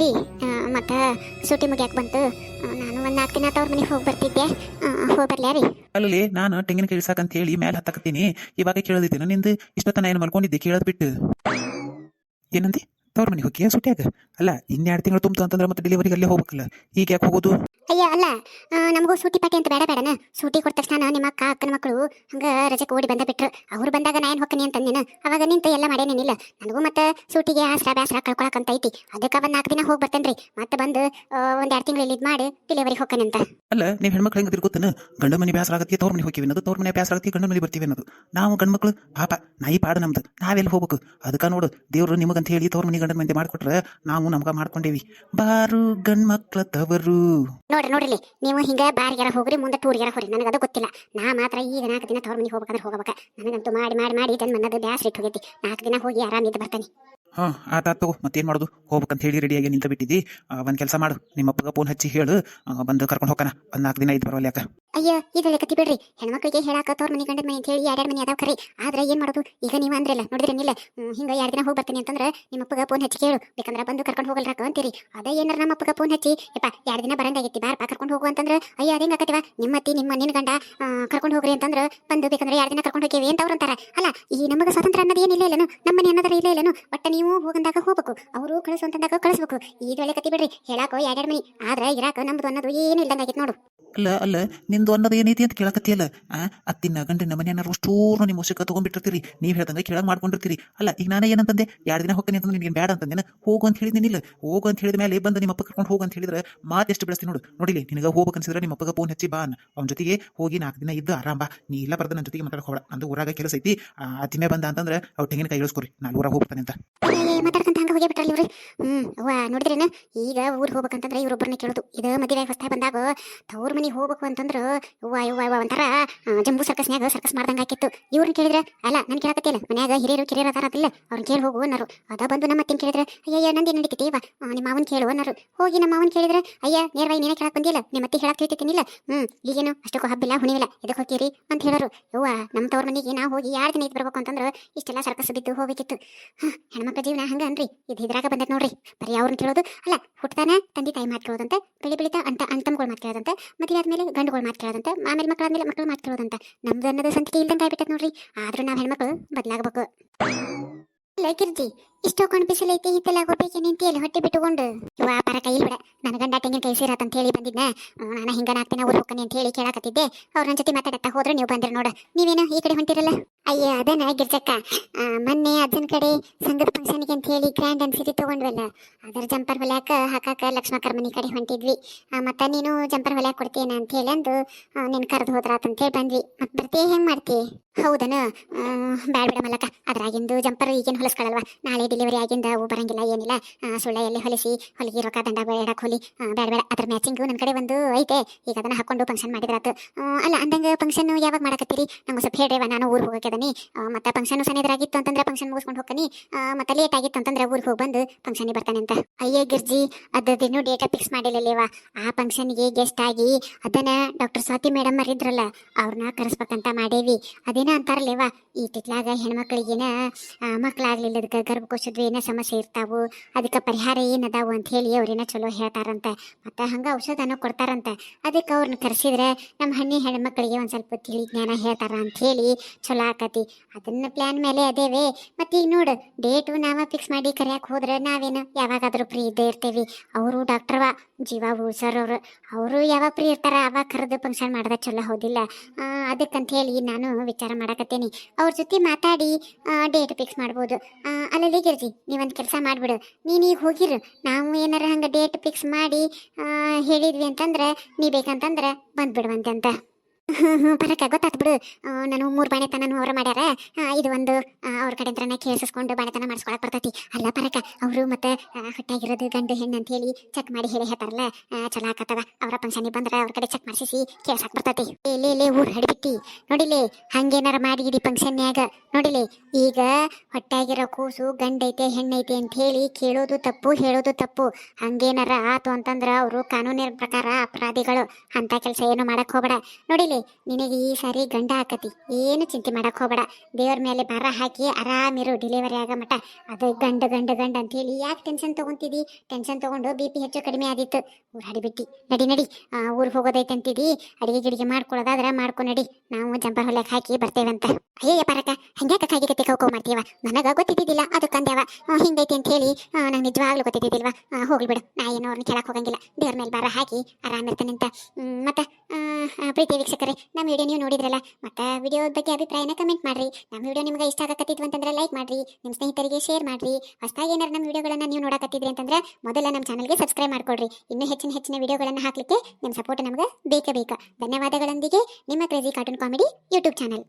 ರೀ ಮತ್ತು ಸೂಟಿ ಮುಗಿಯಾಕೆ ಬಂತು. ನಾನು ಒಂದು ನಾಲ್ಕು ದಿನ ತವ್ರ ಮನೆಗೆ ಹೋಗಿ ಬರ್ತಿದ್ದೆ. ಹೋಗಿ ಬರ್ಲ್ಯಾ ರೀ. ಅಲ್ಲಿ ನಾನು ತೆಂಗಿನಕಾಯಿ ಕೇಳಿಸಾಕಂತ ಹೇಳಿ ಮ್ಯಾಲ ಹತ್ತಕತ್ತೀನಿ. ಇವಾಗ ಕೇಳದಿದ್ದೇನೆ, ನಿಂದು ಇಷ್ಟೊತ್ತನ ಏನು ಮಲ್ಕೊಂಡಿದ್ದೆ ಕೇಳದ್ ಬಿಟ್ಟು. ಏನಂದಿ? ತವ್ರ ಮನೆ ಹೋಗಿ ಸುಟ್ಯಾಗ ಅಲ್ಲ ಇನ್ನೆರಡು ತಿಂಗಳು ತುಂಬ ಅಂತಂದ್ರೆ ಮತ್ತೆ ಡೆಲಿವರಿಗೆ ಅಲ್ಲೇ ಹೋಗ್ಬೇಕಲ್ಲ. ಈಗ ಯಾಕೆ ಹೋಗೋದು? ಅಯ್ಯ ಅಲ್ಲ ನಮಗೂ ಸೂಟಿ ಪಾಟಿ ಅಂತ ಬೇಡ ಬೇಡನ? ಸೂಟಿ ಕೊಟ್ಟ ತಕ್ಷಣ ನಿಮ್ಮ ಅಕ್ಕ ಅಕ್ಕನ ಮಕ್ಕಳು ಹಂಗ ರಜೆಗೆ ಓಡಿ ಬಂದ ಬಿಟ್ರು. ಅವ್ರು ಬಂದಾಗ ನಾ ಏನು ಹೊಕ್ಕನಿ ಅಂತ ನೀನು ಅವಾಗ ನಿಂತು ಎಲ್ಲ ಮಾಡೇನೇನಿಲ್ಲ ನನಗೂ ಮತ್ತೆ ಸೂಟಿಗೆ ಆಸರ ಬ್ಯಾಸರ ಅಂತ ಐತಿ. ಅದಕ್ಕೆ ಬಂದು ನಾಲ್ಕು ದಿನ ಹೋಗಿ ಬರ್ತೇನ್ರಿ. ಮತ್ತೆ ಬಂದು ಒಂದು ಎರಡು ತಿಂಗಳು ಇದು ಮಾಡಿ ಡೆಲಿವರಿ ಹೋಗ್ತಾನೆ ಅಂತ. ಅಲ್ಲ ನೀವು ಹೆಣ್ಮಕ್ಳು ಹೆಂಗೆ ತಿರ್ಗುತ್ತಾನ ಗಂಡ ಮನೆ ಬ್ಯಾಸರ ಆಗತ್ತೆ ತೋರ್ ಮನೆ ಹೋಗಿವಿ ಅನ್ನೋದು. ತೋರ್ ಮನೆ ಬ್ಯಾಸರ ಆಗತ್ತೆ ಗಂಡ ಮನೆ ಬರ್ತೀವಿ ಅನ್ನೋದು. ನಾವು ಗಂಡ ಮಕ್ಕಳು ಪಾಪ ನಾಯಿ ಪಾಡ ನಮ್ದು. ನಾವೆಲ್ಲಿ ಹೋಗ್ಬೇಕು? ಅದಕ್ಕೆ ನೋಡು ದೇವರು ನಿಮಗಂತ ಹೇಳಿ ತೋರ್ ಮನೆ ಗಂಡನ ಮಂದಿ ಮಾಡ್ಕೊಟ್ರೆ ನಾವು ನಮ್ಗ ಮಾಡ್ಕೊಂಡೇವಿ. ಬಾರು ಗಂಡ್ ಮಕ್ಳ ತವರು ನೋಡ್ರಿ ನೋಡ್ರಿ ನೀವು ಹಿಂಗ ಬಾರಿಗಾರ ಹೋಗ್ರಿ ಮುಂದೆ ಟೂರ್ಗಾರ ಹೋಗ್ರಿ. ನನಗೆ ಅದು ಗೊತ್ತಿಲ್ಲ. ನಾ ಮಾತ್ರ ಈಗ ನಾಲ್ಕು ದಿನ ತವ್ರ ಮನೆಗೆ ಹೋಗ್ಬೇಕಂದ್ರೆ ಹೋಗ್ಬೇಕ. ನನಗಂತೂ ಮಾಡಿ ಮಾಡಿ ಮಾಡಿ ಜನ್ಮ ಮನ್ನದ ಬ್ಯಾಸ್ರಿ ಇಟ್ಟು ಹೋಗೈತಿ. ನಾಲ್ಕು ದಿನ ಹೋಗಿ ಆರಾಮಿದ್ದು ಬರ್ತಾನೆ. ಹಾ ಆತ ತಗೋ ಮತ್ತೇನ್ ಮಾಡೋದು? ಹೋಗ್ಬೇಕಂತ ಹೇಳಿ ರೆಡಿಯಾಗಿ ನಿಂತ ಬಿಟ್ಟಿದ್ದಿ ಒಂದ್ ಕೆಲಸ ಮಾಡು. ನಿಮ್ಮ ಅಪ್ಪಗ ಫೋನ್ ಹಚ್ಚಿ ಹೇಳು. ಬಂದು ಕರ್ಕೊಂಡು ಹೋಗೋಣ ಒಂದ್ ನಾಲ್ಕು ದಿನ ಇದ್ ಬರೋಲ್ಲ ಯಾಕ ಅಯ್ಯೋ ಇದೊಳ್ಳೆ ಕತ್ತಿ ಬಿಡ್ರಿ. ಹೆಣ್ಮಕ್ಳಿಗೆ ಹೇಳಾಕ ತೋರ್ ಮನೆ ಗಂಡನ ಮನೆ ಅಂತ ಹೇಳಿ ಎರಡೆರಡು ಮನೆ ಅದಾವ ಖರಿ. ಆದ್ರೆ ಏನ್ ಮಾಡೋದು? ಈಗ ನೀವು ಅಂದ್ರಲ್ಲ, ನೋಡಿದ್ರೆ ನಿಲ್ಲ? ಹಿಂಗ ಎರಡು ದಿನ ಹೋಗಿ ಬರ್ತೀನಿ ಅಂತಂದ್ರೆ ನಿಮ್ಮ ಅಪ್ಪಗ ಫೋನ್ ಹಚ್ಚಿ ಕೇಳು. ಬೇಕಂದ್ರೆ ಬಂದು ಕರ್ಕೊಂಡು ಹೋಗಲ್ರಾಕ ಅಂತೀರಿ. ಅದೇ ಏನಾರ ನಮ್ಮ ಅಪ್ಪಗ ಫೋನ್ ಹಚ್ಚಿ, ಯಪ್ಪ, ಎರಡು ದಿನ ಬರಂಗಾಗೈತಿ ಬಾರಪ್ಪ ಕರ್ಕೊಂಡು ಹೋಗು ಅಂತಂದ್ರೆ, ಅಯ್ಯ ಅದೇಂಗ ಆಕತಿವ ನಿಮ್ಮ ಅತ್ತಿ, ನಿಮ್ಮ ನಿನ್ನ ಗಂಡ ಕರ್ಕೊಂಡು ಹೋಗ್ರಿ ಅಂತಂದ್ರೆ, ಬಂದು ಬೇಕಂದ್ರೆ ಎರಡು ದಿನ ಕರ್ಕೊಂಡು ಹೋಗಿವಿ ಅಂತ ಅವ್ರು ಅಂತಾರ. ಅಲ್ಲ, ಈ ನಮಗೆ ಸ್ವತಂತ್ರ ಅನ್ನೋದು ಏನಿಲ್ಲ ಇಲ್ಲನು? ನಮ್ಮ ಮನೆ ಅನ್ನೋದ್ರ ಇಲ್ಲ ಇಲ್ಲನು? ಬಟ್ ನೀವು ಹೋಗಂದಾಗ ಹೋಗ್ಬೇಕು. ಅವರು ಕಳಿಸು ಅಂತಂದಾಗ ಕಳಿಸ್ಬೇಕು ಇದೊಳ್ಳೆ ಕತ್ತಿ ಬಿಡ್ರಿ. ಹೇಳಾಕೋ ಎರಡೆರಡು ಮನಿ. ಆದ್ರೆ ಇರಾಕ ನಮ್ದು ಅನ್ನೋದು ಏನು ಇಲ್ದಂಗಾಗೈತಿ ನೋಡು. ಅಲ್ಲ ಅಲ್ಲ ನಿಂದು ಅನ್ನೋದು ಏನೈತಿ ಅಂತ ಕೇಳಕತ್ತಿಯಲ್ಲ? ಆ ಅತ್ತಿನ ಗಂಡಿನ ಮನೆಯನ್ನ ಅಷ್ಟೂರು ನಿಮ್ಮ ಮುಸುಕ ತಗೊಂಡ್ಬಿಟ್ಟಿರ್ತೀರಿ. ನೀವು ಹೇಳ್ದಂಗೆ ಕೆಳಗೆ ಮಾಡ್ಕೊಂಡಿರ್ತೀರಿ. ಅಲ್ಲ ಈಗ ನಾನೇ ಏನಂತಂದೆ? ಎರಡು ದಿನ ಹೋಗ್ತೀನಿ ಅಂತಂದ್ರೆ ನಿನಗೆ ಬೇಡ ಅಂತಂದೇನ ಹೋಗು ಅಂತ ಹೇಳಿದ್ದೀನಿಲ್ಲ ಹೋಗು ಅಂತ ಹೇಳಿದ ಮೇಲೆ ಬಂದು ನಿಮ್ಮ ಅಪ್ಪ ಕರ್ಕೊಂಡು ಹೋಗು ಅಂತ ಹೇಳಿದ್ರೆ ಮಾತು ಎಷ್ಟು ಬೆಳೆಸ್ತೀನಿ ನೋಡು. ನೋಡಿಲಿ ನಿನಗೆ ಹೋಗಬೇಕು ಅನ್ಸಿದ್ರೆ ನಿಮ್ಮ ಅಪ್ಪಗೆ ಫೋನ್ ಹಚ್ಚಿ ಬಾ ಅನ್ನ ಅವ್ನ ಜೊತೆಗೆ ಹೋಗಿ ನಾಲ್ಕು ದಿನ ಇದ್ದು ಆರಾಮ ನೀ ಇಲ್ಲ ಬರ್ದ ನನ್ನ ಜೊತೆಗೆ ಮಾತಾಡಕ್ ಹೋಗ ನಂದು ಊರಾಗ ಕೆಲಸ ಐತಿ. ಆ, ಅತ್ತಿಮೆ ಬಂದ ಅಂತಂದ್ರೆ ಅವ್ರು ಕೈ ಇಳಿಸ್ಕೊರಿ. ನಾನು ಊರಾಗ ಹೋಗ್ತಾನೆ ಅಂತ. ಹಂಗ ಈಗ ಊರಿಗೆ ಹೋಗ್ಬೇಕಂತಂದ್ರೆ ಇವ್ರೊಬ್ಬರನ್ನ ಕೇಳೋದು. ಇದು ಮದುವೆ ಹೊಸ್ತಾಗ ಬಂದಾಗ ತವ್ರ ಮನೆಗೆ ಹೋಗ್ಬೇಕು ಅಂತಂದ್ರೆ ಒಂಥರ ಜಂಬೂ ಸರ್ಕಸ್ನ್ಯಾಗ ಸರ್ಕಸ್ ಮಾಡ್ದಂಗೆ ಆಕಿತ್ತು ಇವ್ರನ್ನ ಕೇಳಿದ್ರೆ, ಅಲ್ಲ, ನನ್ ಕೇಳಕತ್ತಿಲ್ಲ ಮನ್ಯಾಗ ಹಿರಿಯರು, ಕಿರಿಯರು ಅದಾರ ಅದಿಲ್ಲ. ಅವ್ರನ್ನ ಕೇಳಿ ಹೋಗು ಅನ್ನರು. ಅದ ಬಂದು ನಮ್ಮ ಅತ್ತಿನ ಕೇಳಿದ್ರೆ ಅಯ್ಯ ನಂದಿ ನಡೀತೈತಿ? ಇವ ನಿಮ್ಮ ಮಾವನ್ ಕೇಳು ಅನ್ನರು. ಹೋಗಿ ನಮ್ಮ ಮಾವನ್ ಕೇಳಿದ್ರೆ, ಅಯ್ಯ ನೇರವಾಗಿ ನೀನೇ ಕೇಳಕ್ ಬಂದಿಲ್ಲ ನಿಮ್ಮ ಅತ್ತಿ ಹೇಳಕ್ ಹೇಳ್ತಿದ್ದೀನಿಲ್ಲ ಹ್ಮ್, ಈಗೇನು ಅಷ್ಟಕ್ಕೂ ಹಬ್ಬಿಲ್ಲ, ಹುಣಿವಿಲ್ಲ. ಇದಕ್ಕೆ ಹೋಗ್ತೀರಿ? ಅಂತ ಹೇಳೋರು. ಯವ್ವ, ನಮ್ಮ ತವ್ರ ಮನೆಗೆ ನಾವು ಹೋಗಿ ಎರಡು ದಿನ ಇದ್ದು ಬರ್ಬೇಕು ಅಂತಂದ್ರೆ, ಇಷ್ಟೆಲ್ಲ ಸರ್ಕಸ್ ಬಿದ್ದು ಹೋಗ್ಬೇಕಿತ್ತು. ಹೆಣ್ಮಕ್ಳ ಜೀವನ ಹಂಗ ಅನ್ರಿ. ಇದು ಇದ್ರಾಗ ಬಂದೈತೆ ನೋಡ್ರಿ. ಬರೀ ಅವ್ರನ್ನ ಕೇಳೋದು. ಅಲ್ಲ ಹುಟ್ಟತಾನೆ ತಂದೆ ತಾಯಿ ಮಾತು ಕೇಳೋದಂತೆ ಬೆಳಿ ಬೆಳಿತಾ ಅಂತ ಅಂತಮ್ಗಳು ಮಾತು ಕೇಳೋದಂತೆ, ಮದುವೆ ಆದ್ಮೇಲೆ ಗಂಡುಗಳು ಮಾತು ಕೇಳೋದಂತೆ ಆಮೇಲೆ ಮಕ್ಕಳಾದ್ಮೇಲೆ ಮಕ್ಕಳು ಮಾತು ಕೇಳೋದಂತ ನಮ್ದು ಅನ್ನೋದು ಸಂತಿಕೆ ಇಲ್ದಂಗೆ ಆಗ್ಬಿಟ್ಟದ ನೋಡ್ರಿ. ಆದ್ರೂ ನಾವು ಹೆಣ್ಮಕ್ಳು ಬದಲಾಗಬೇಕು. ಕಿರ್ಜಿ ಇಷ್ಟೊಂದು ಬಿಸಿಲೈತಿ, ಹಿತ್ತಲ ಗೋಪಿಕೆ ನಿಂತಿ ಅಲ್ಲಿ ಹೊಟ್ಟೆ ಬಿಟ್ಟುಕೊಂಡು? ಇವ ಪರ ಕೈ ಬಿಡ ನನ್ನ ಗಂಡ ತೆಂಗಿನಕಾಯಿ ಸೀರತ್ ಅಂತ ಹೇಳಿ ಬಂದಿದ್ನ. ನಾನು ಹಿಂಗ ನಾಲ್ಕು ಊರ್ ಅಂತ ಹೇಳಿ ಕೇಳಾಕತ್ತಿದ್ದೆ. ಅವ್ರ ನನ್ನ ಜೊತೆ ಮಾತಾಡತ್ತ ಹೋದ್ರೆ, ನೀವು ಬಂದ್ರೆ ನೋಡ. ನೀವೇನು ಈ ಕಡೆ ಹೊಂಟಿರಲ್ಲ? ಅಯ್ಯ, ಅದನ್ನ ಗಿರ್ಜಕ್ಕ. ಮೊನ್ನೆ ಅದನ್ನ ಕಡೆ ಸಂಘದ ಫಂಕ್ಷನ್ಗೆ ಅಂತ ಹೇಳಿ ಗ್ರ್ಯಾಂಡ್ ಅನ್ಸಿಟಿ ತಗೊಂಡ್ವಲ್ಲ, ಅದರ ಜಂಪರ್ ಹೊಲ್ಯಾಕ ಹಾಕಾಕ ಲಕ್ಷ್ಮಕರ್ ಮನೆ ಕಡೆ ಹೊಂಟಿದ್ವಿ. ಮತ್ತ ನೀನು ಜಂಪರ್ ಹೊಲ್ಯಾಕ ಕೊಡ್ತೀನ ಅಂತ ಹೇಳಿ ಅಂದು ನಿನ್ ಕರೆದು ಹೋದ್ರಾತ ಅಂತ ಹೇಳಿ ಬಂದ್ವಿ. ಮತ್ತೆ ಬರ್ತೀಯ ಹೆಂಗ್ ಮಾಡ್ತಿ? ಹೌದನ? ಬ್ಯಾಡ ಬಿಡ ಮಲ್ಲಕ್ಕ, ಅದ್ರಾಗಿಂದು ಜಂಪರ್ ಈಗೇನು ಹೊಲಸ್ಕೊಳ್ಳಲ್ವಾ ನಾಳೆ ಡೆಲಿವರಿ ಆಗಿಂದ ಅವು ಬರಂಗಿಲ್ಲ ಏನಿಲ್ಲ. ಆ, ಸುಳ್ಳ ಎಲ್ಲಿ ಹೊಲಿಸಿ ಹೊಲಿಗೆ ರೊಕ್ಕ ದಂಡ ಬೇಡಕ್ಕೆ ಹೊಲಿ ಬೇಡ ಬೇಡ ಅದ್ರ ಮ್ಯಾಚಿಂಗು ನನ್ನ ಕಡೆ ಒಂದು ಐತೆ. ಈಗ ಅದನ್ನ ಹಾಕೊಂಡು ಫಂಕ್ಷನ್ ಮಾಡಿದ್ರಾತು. ಅಲ್ಲ ಅಂದಂಗ ಫಂಕ್ಷನ್ ಯಾವಾಗ ಮಾಡಕತ್ತೀರಿ? ನಂಗೆ ಸ್ವಲ್ಪ ಹೇಳ್ರಿ ನಾನು ಊರಿಗೆ ಹೋಗಕ್ಕದನಿ ಮತ್ತೆ ಫಂಕ್ಷನ್ ಸನಿದ್ರಾಗಿತ್ತು ಅಂತಂದ್ರೆ ಫಂಕ್ಷನ್ ಮುಗಿಸ್ಕೊಂಡು ಹೋಗ್ತೀನಿ ಮತ್ತೆ ಲೇಟ್ ಆಗಿತ್ತು ಅಂತಂದ್ರೆ ಊರಿಗೆ ಹೋಗಿ ಬಂದು ಫಂಕ್ಷನಿಗೆ ಬರ್ತಾನೆ ಅಂತ. ಅಯ್ಯ ಗಿರ್ಜಿ ಅದ್ರದ್ದೇನು ಡೇಟಾ ಫಿಕ್ಸ್ ಮಾಡಿಲ್ಲಲೇವ ಆ ಫಂಕ್ಷನ್ಗೆ ಗೆಸ್ಟ್ ಆಗಿ ಅದನ್ನ ಡಾಕ್ಟರ್ ಸ್ವಾತಿ ಮೇಡಮ್ ಮರಿದ್ರಲ್ಲ ಅವ್ರನ್ನ ಕರೆಸ್ಬೇಕಂತ ಮಾಡೇವಿ. ಅದೇನ ಅಂತಾರಲ್ಲೇವ ಈ ತಿತ್ಲಾಗ ಹೆಣ್ಮಕ್ಳಿಗೇನ ಮಕ್ಕಳಾಗ್ಲಿಲ್ಲದಕ್ಕೆ ಗರ್ಭಕೋಶದ ಏನ ಸಮಸ್ಯೆ ಇರ್ತಾವು ಅದಕ್ಕೆ ಪರಿಹಾರ ಏನದಾವು ಅಂತ ಹೇಳಿ ಅವ್ರೇನ ಚಲೋ ಹೇಳ್ತಾರಂತ. ಮತ್ತೆ ಹಂಗೆ ಔಷಧನೂ ಕೊಡ್ತಾರಂತೆ. ಅದಕ್ಕೆ ಅವ್ರನ್ನ ಕರೆಸಿದ್ರೆ ನಮ್ಮ ಹಣ್ಣಿ ಹೆಣ್ಮಕ್ಳಿಗೆ ಒಂದು ಸ್ವಲ್ಪ ತಿಳಿ ಜ್ಞಾನ ಹೇಳ್ತಾರ ಅಂತ ಹೇಳಿ ಚಲೋ ಆಕತಿ. ಅದನ್ನ ಪ್ಲಾನ್ ಮೇಲೆ ಅದೇವೆ. ಮತ್ತೆ ಈಗ ನೋಡು ಡೇಟು ನಾವ ಫಿಕ್ಸ್ ಮಾಡಿ ಕರೆಯಕ್ಕೆ ಹೋದ್ರೆ ನಾವೇನು ಯಾವಾಗಾದ್ರೂ ಫ್ರೀ ಇದ್ದೇ ಇರ್ತೇವಿ. ಅವರು ಡಾಕ್ಟರ್ವಾ ಜೀವ ಸರ್ ಅವರು. ಅವರು ಯಾವಾಗ ಫ್ರೀ ಇರ್ತಾರ ಅವಾಗ ಕರೆದು ಫಂಕ್ಷನ್ ಮಾಡಿದ್ರೆ ಚಲೋ ಹೌದಿಲ್ಲ. ಅದಕ್ಕಂತ ಹೇಳಿ ನಾನು ವಿಚಾರ ಮಾಡಕತ್ತೇನಿ. ಅವ್ರ ಜೊತೆ ಮಾತಾಡಿ ಡೇಟ್ ಫಿಕ್ಸ್ ಮಾಡ್ಬೋದು. ಆ, ಗಿರ್ಜಿ ನೀವೊಂದು ಕೆಲಸ ಮಾಡಿಬಿಡು. ನೀನು ಈಗ ಹೋಗಿರು, ನಾವು ಏನಾರ ಹಂಗೆ ಡೇಟ್ ಫಿಕ್ಸ್ ಮಾಡಿ ಹೇಳಿದ್ವಿ ಅಂತಂದ್ರೆ, ನೀ ಬೇಕಂತಂದ್ರೆ ಬಂದ್ಬಿಡುವಂತೆ ಅಂತ. ಹ್ಞೂ ಹ್ಞೂ ಬರಕ ಗೊತ್ತಾತ್ ಬಿಡು. ನಾನು ಮೂರು ಬಾಣೆತನೂ ಅವ್ರ ಮಾಡ್ಯಾರ. ಇದು ಒಂದು ಅವ್ರ ಕಡೆ ಹತ್ರನ ಕೇಳಿಸ್ಕೊಂಡು ಬಾಣೆತನ ಮಾಡಿಸ್ಕೊಳಕ್ ಬರ್ತೈತಿ. ಅಲ್ಲ ಪರಕ, ಅವರು ಮತ್ತೆ ಹೊಟ್ಟಾಗಿರೋದು ಗಂಡು ಹೆಣ್ಣು ಅಂತ ಹೇಳಿ ಚೆಕ್ ಮಾಡಿ ಹೇಳಿ ಹೇಳ್ತಾರಲ್ಲ ಚಲೋ ಆಕತ್ತವ ಅವರ ಫಂಕ್ಷನಿಗೆ ಬಂದ್ರೆ ಅವ್ರ ಕಡೆ ಚೆಕ್ ಮಾಡಿಸಿ ಕೇಳ್ಸಕ್ ಬರ್ತೈತಿ. ಲೇ ಲೇ ಲೇ, ಊರ್ ಹಡಿಬಿಟ್ಟಿ. ನೋಡಿಲಿ ಹಂಗೇನಾರ ಮಾಡಿ ಇಡೀ ಫಂಕ್ಷನ್ಯಾಗ ನೋಡಿಲಿ ಈಗ ಹೊಟ್ಟಾಗಿರೋ ಕೂಸು ಗಂಡೈತೆ, ಹೆಣ್ಣೈತೆ ಅಂತ ಹೇಳಿ ಕೇಳೋದು ತಪ್ಪು, ಹೇಳೋದು ತಪ್ಪು. ಹಂಗೇನಾರ ಆತು ಅಂತಂದ್ರೆ ಅವರು ಕಾನೂನಿನ ಪ್ರಕಾರ ಅಪರಾಧಿಗಳು. ಅಂತ ಕೆಲಸ ಏನು ಮಾಡಕ್ ಹೋಗ್ಬೇಡ. ನೋಡಿಲಿ ನಿನಗೆ ಈ ಸಾರಿ ಗಂಡ ಹಾಕತಿ ಏನು ಚಿಂತೆ ಮಾಡಕ್ ಹೋಗಬೇಡ. ದೇವ್ರ ಮೇಲೆ ಬರ ಹಾಕಿ ಆರಾಮಿರು ಡಿಲಿವರಿ ಆಗ ಮಟ ಅದು ಗಂಡ ಗಂಡ ಗಂಡ ಅಂತ ಹೇಳಿ ಯಾಕೆ ಟೆನ್ಷನ್ ತಗೊಂತಿದಿ? ಟೆನ್ಷನ್ ತಗೊಂಡು ಬಿ ಪಿ ಹೆಚ್ಚು ಕಡಿಮೆ ಆದಿತ್ತು. ಊರು ಹಡಿಬಿಟ್ಟಿ. ನಡಿ ನಡಿ. ಊರಿಗೆ ಹೋಗೋದೈತೆ ಅಂತಿದಿ ಅಡಿಗೆ ಗಿಡಿಗೆ ಮಾಡ್ಕೊಳ್ಳೋದಾದ್ರೆ ಮಾಡ್ಕೊ ನಡಿ. ನಾವು ಜಂಪರ್ ಹೊಲಕ್ಕೆ ಹಾಕಿ ಬರ್ತೇವಂತ. ಅಯ್ಯಯ್ಯ ಪರಕ ಹಂಗ್ಯಾಕ ಕಾಗಿ ಕತೆ ಕೌಕೋ ಮಾಡ್ತೀವ? ನನಗೆ ಗೊತ್ತಿದ್ದಿದ್ದಿಲ್ಲ ಅದಕ್ಕಂದ್ಯಾವ? ಆ, ಹಿಂಗೈತಿ ಅಂತ ಹೇಳಿ ನಂಗೆ ನಿಜವಾಗ್ಲೂ ಗೊತ್ತಿದ್ದಿದ್ದಿಲ್ವಾ? ಹೋಗ್ಲಿ ಬಿಡು. ನಾ ಏನೋ ಅವ್ರನ್ನ ಕೇಳಕ್ಕೆ ಹೋಗಂಗಿಲ್ಲ. ದೇವ್ರ ಮೇಲೆ ಭಾರ ಹಾಕಿ ಅಂತ ಮತ್ತೆ ಪ್ರೀತಿ ವೀಕ್ಷಕ ವೀಕ್ಷಕರೇ ನಮ್ಮ ವಿಡಿಯೋ ನೀವು ನೋಡಿದ್ರಲ್ಲ? ಮತ್ತೆ ವಿಡಿಯೋ ಬಗ್ಗೆ ಅಭಿಪ್ರಾಯನ ಕಮೆಂಟ್ ಮಾಡ್ರಿ. ನಮ್ಮ ವಿಡಿಯೋ ನಿಮ್ಗೆ ಇಷ್ಟ ಆಗಕತ್ತಿದ್ವು ಅಂತಂದ್ರೆ ಲೈಕ್ ಮಾಡ್ರಿ ನಿಮ್ಮ ಸ್ನೇಹಿತರಿಗೆ ಶೇರ್ ಮಾಡ್ರಿ. ಹೊಸದಾಗಿ ಏನಾರು ನಮ್ಮ ವಿಡಿಯೋಗಳನ್ನ ನೀವು ನೋಡಕತ್ತಿದ್ರಿ ಅಂತಂದ್ರೆ ಮೊದಲ ನಮ್ಮ ಚಾನಲ್ಗೆ ಸಬ್ಸ್ಕ್ರೈಬ್ ಮಾಡ್ಕೊಳ್ರಿ ಇನ್ನೂ ಹೆಚ್ಚಿನ ಹೆಚ್ಚಿನ ವಿಡಿಯೋಗಳನ್ನು ಹಾಕ್ಲಿಕ್ಕೆ ನಿಮ್ಮ ಸಪೋರ್ಟ್ ನಮಗೆ ಬೇಕೇ ಬೇಕು. ಧನ್ಯವಾದಗಳೊಂದಿಗೆ ನಿಮ್ಮ crazy cartoon comedy YouTube channel